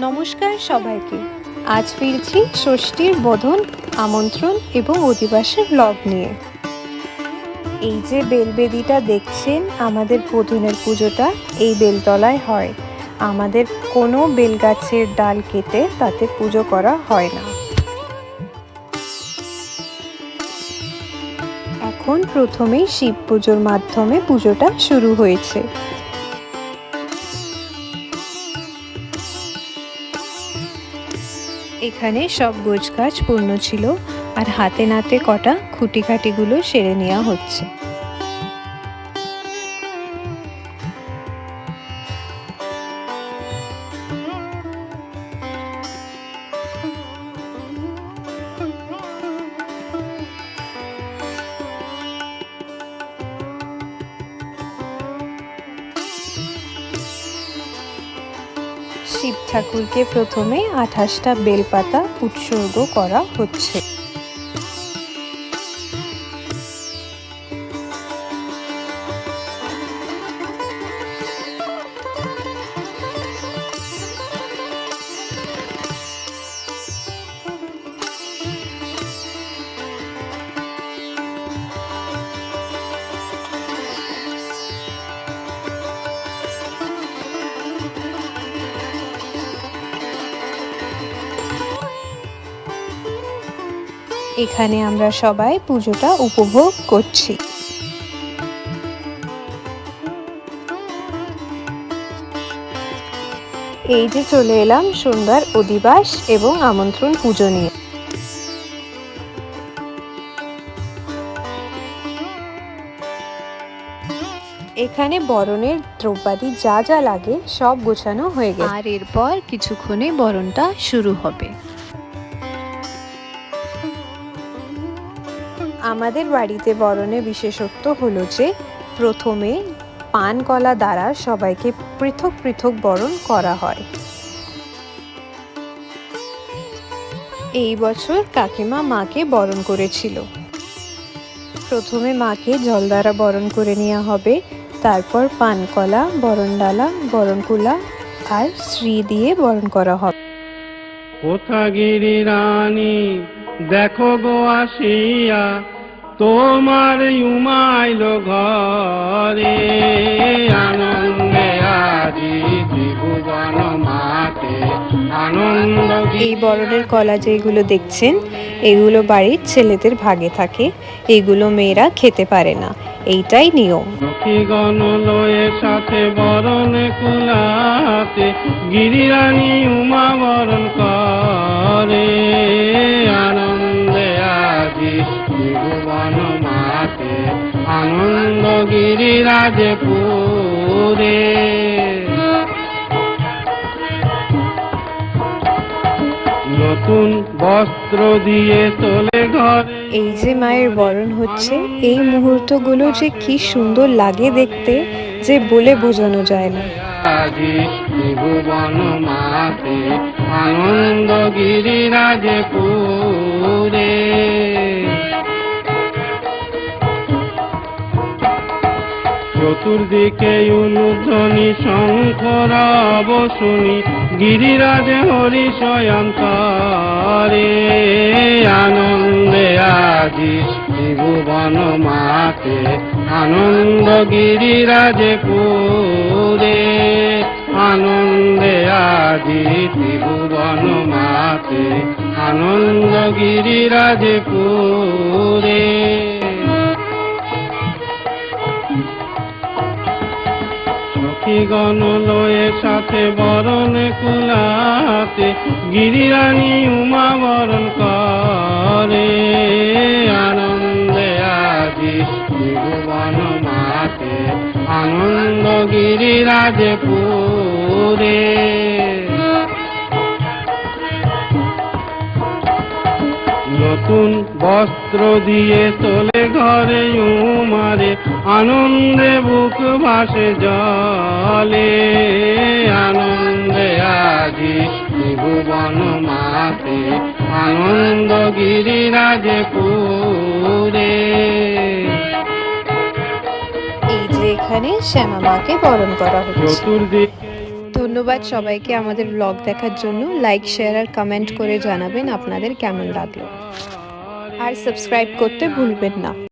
নমস্কার সবাইকে। আজ ফিরছি ষষ্ঠীর বোধন, আমন্ত্রণ এবং অধিবাসের ব্লগ নিয়ে। এই যে বেলবেদিটা দেখছেন, আমাদের বোধনের পুজোটা এই বেলতলায় হয়। আমাদের কোনো বেলগাছের ডাল কেটে তাতে পুজো করা হয় না। এখন প্রথমেই শিব পুজোর মাধ্যমে পুজোটা শুরু হয়েছে। এখানে সব গোছ গাছ পূর্ণ ছিল আর হাতে নাতে কটা খুঁটিখাটিগুলো সেরে নেওয়া হচ্ছে। শিব ঠাকুরকে প্রথমে আঠাশটা বেলপাতা উৎসর্গ করা হচ্ছে। এখানে আমরা সবাই পুজোটা উপভোগ করছি। এই যে চলে এলাম সন্ধ্যার অধিবাস এবং আমন্ত্রণ পুজো নিয়ে। এখানে বরণের দ্রব্যাদি যা যা লাগে সব গোছানো হয়ে গেছে। আর এরপর কিছুক্ষণে বরণটা শুরু হবে। আমাদের বাড়িতে বরণে বিশেষত্ব হলো যে, প্রথমে পান কলা দ্বারা সবাইকে পৃথক পৃথক বরণ করা হয়। এই বছর কাকিমা মাকে বরণ করেছিল। প্রথমে মাকে জল দ্বারা বরণ করে নেওয়া হবে, তারপর পান পানকলা বরণডালা বরণকুলা আর শ্রী দিয়ে বরণ করা হবে। কোথাগিরি রানী, দেখো গো আসিয়া তোমার উমাইল ঘরে আনন্দে আজি ত্রিভুবন মাতে আনন্দ এই বরণের কলা যেগুলো দেখছেন এগুলো বাড়ির ছেলেদের ভাগে থাকে এগুলো মেয়েরা খেতে পারে না এইটাই নিয়ম। সখীগণ লয়ে সাথে বরণ কুলাতে গিরিরানী উমা বরণ করে। আনন্দ গিরিরাজে পুরে নতুন বস্ত্র দিয়ে তোলে ঘরে। এই যে মায়ের বরণ হচ্ছে এই মুহূর্তগুলো যে কি সুন্দর লাগে দেখতে যে বলে বোঝানো যায় না। ত্রিভুবন মাতে আনন্দ গিরিরাজে পুরে চতুর্দিকে অনুধ্বনি শঙ্কর অবশুনি গিরিরাজে হরি শয়ন্তরে আনন্দে আজি ত্রিভুবন মাতে আনন্দ গিরিরাজে পুরে। আনন্দে আজি ত্রিভুবন মাতে আনন্দ গিরিরাজে পুরে। সখীগণ লয়ে সাথে বরণ কুলাতে গিরিরানী উমা বরণ করে। আনন্দে আজি ত্রিভুবন মাতে, আনন্দ গিরিরাজে পুরে। নতুন বস্ত্র দিয়ে তোলে ঘরে উমারে আনন্দে বুক ভাসে জলে। আনন্দে আজি ত্রিভুবন মাতে আনন্দ গিরিরাজে পুরে। এই যে এখানে শ্যামা মাকে বরণ করা হচ্ছে। চতুর্দিকে ধন্যবাদ সবাইকে আমাদের ব্লগ দেখার জন্য। লাইক শেয়ার আর কমেন্ট করে জানাবেন আপনাদের কেমন লাগল। আর সাবস্ক্রাইব করতে ভুলবেন না।